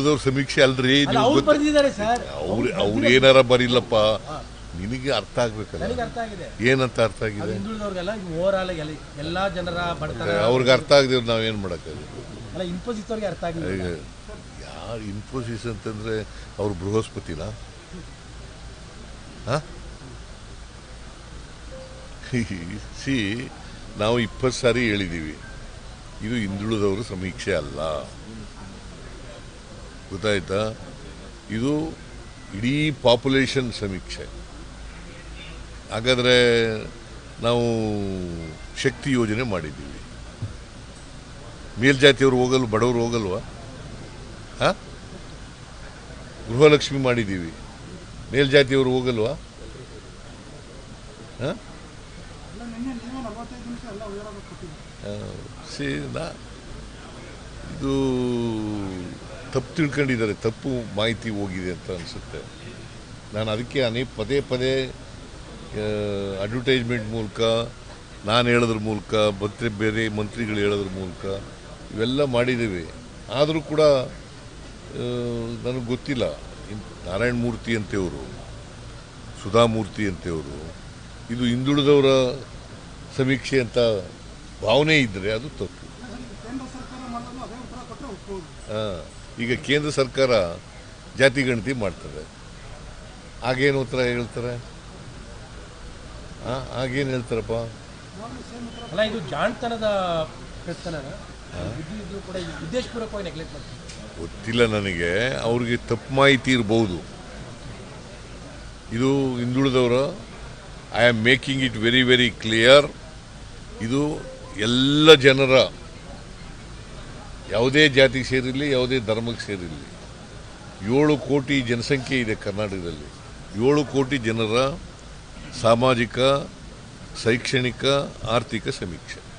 ಹಿಂದುಳಿದವ್ರ ಸಮೀಕ್ಷೆ ಅಲ್ರಿ ಅವ್ರ ಅವ್ರು ಏನಾರ ಬರೀಲಪ್ಪ ನಿನಗೆ ಅರ್ಥ ಆಗ್ಬೇಕಲ್ಲ? ಏನಂತ ಅರ್ಥ ಆಗಿದೆ? ಎಲ್ಲಾ ಜನರ ಅವ್ರಿಗೆ ಅರ್ಥ ಆಗದಿವ್ರು ನಾವ್ ಏನ್ ಮಾಡಕ್ ಅರ್ಥ ಆಗಿದೆ ಯಾರು ಇನ್ಫೋಸಿಸ್ ಅಂತಂದ್ರೆ ಅವ್ರು ಬೃಹಸ್ಪತಿನ? ಸಿ ನಾವು ಇಪ್ಪತ್ತು ಸಾರಿ ಹೇಳಿದ್ದೀವಿ ಇದು ಹಿಂದುಳಿದವರು ಸಮೀಕ್ಷೆ ಅಲ್ಲ. ಗೊತ್ತಾಯ್ತಾ? ಇದು ಇಡೀ ಪಾಪ್ಯುಲೇಷನ್ ಸಮೀಕ್ಷೆ. ಹಾಗಾದರೆ ನಾವು ಶಕ್ತಿ ಯೋಜನೆ ಮಾಡಿದ್ದೀವಿ. ಮೇಲ್ಜಾತಿಯವರು ಹೋಗಲು ಬಡವರು ಹೋಗಲ್ವಾ? ಹಾ? ಗೃಹಲಕ್ಷ್ಮಿ ಮಾಡಿದ್ದೀವಿ. ಮೇಲ್ಜಾತಿಯವರು ಹೋಗಲ್ವಾ? ಹಾ? ಸಿ ಇದು ತಪ್ಪು ತಿಳ್ಕೊಂಡಿದ್ದಾರೆ ತಪ್ಪು ಮಾಹಿತಿ ಹೋಗಿದೆ ಅಂತ ಅನಿಸುತ್ತೆ. ನಾನು ಅದಕ್ಕೆ ಅನೇಕ ಪದೇ ಪದೇ ಅಡ್ವರ್ಟೈಸ್ಮೆಂಟ್ ಮೂಲಕ ನಾನು ಹೇಳೋದ್ರ ಮೂಲಕ ಮತ್ತೆ ಬೇರೆ ಮಂತ್ರಿಗಳು ಹೇಳೋದ್ರ ಮೂಲಕ ಇವೆಲ್ಲ ಮಾಡಿದ್ದೀವಿ. ಆದರೂ ಕೂಡ ನನಗೆ ಗೊತ್ತಿಲ್ಲ. ನಾರಾಯಣ ಮೂರ್ತಿ ಅಂತೆಯವರು ಸುಧಾಮೂರ್ತಿ ಅಂತೆಯವರು ಇದು ಹಿಂದುಳಿದವರ ಸಮೀಕ್ಷೆ ಅಂತ ಭಾವನೆ ಇದ್ದರೆ ಅದು ತಪ್ಪು. ಆ, ಈಗ ಕೇಂದ್ರ ಸರ್ಕಾರ ಜಾತಿ ಗಣತಿ ಮಾಡ್ತದೆ. ಆಗೇನು ಉತ್ತರ ಹೇಳ್ತಾರೆ? ಆಗೇನು ಹೇಳ್ತಾರಪ್ಪ? ಅಲ್ಲ ಇದು ಜಾಣ್ತನದ ಗೊತ್ತಿಲ್ಲ ನನಗೆ. ಅವ್ರಿಗೆ ತಪ್ಪು ಮಾಹಿತಿ ಇರಬಹುದು ಇದು ಹಿಂದುಳಿದವರು I am making it very very clear ಇದು ಎಲ್ಲ ಜನರ ಯಾವುದೇ ಜಾತಿಗೆ ಸೇರಿರಲಿ, ಯಾವುದೇ ಧರ್ಮಕ್ಕೆ ಸೇರಿರಲಿ. ಏಳು ಕೋಟಿ ಜನಸಂಖ್ಯೆ ಇದೆ ಕರ್ನಾಟಕದಲ್ಲಿ. ಏಳು ಕೋಟಿ ಜನರ ಸಾಮಾಜಿಕ, ಶೈಕ್ಷಣಿಕ, ಆರ್ಥಿಕ ಸಮೀಕ್ಷೆ.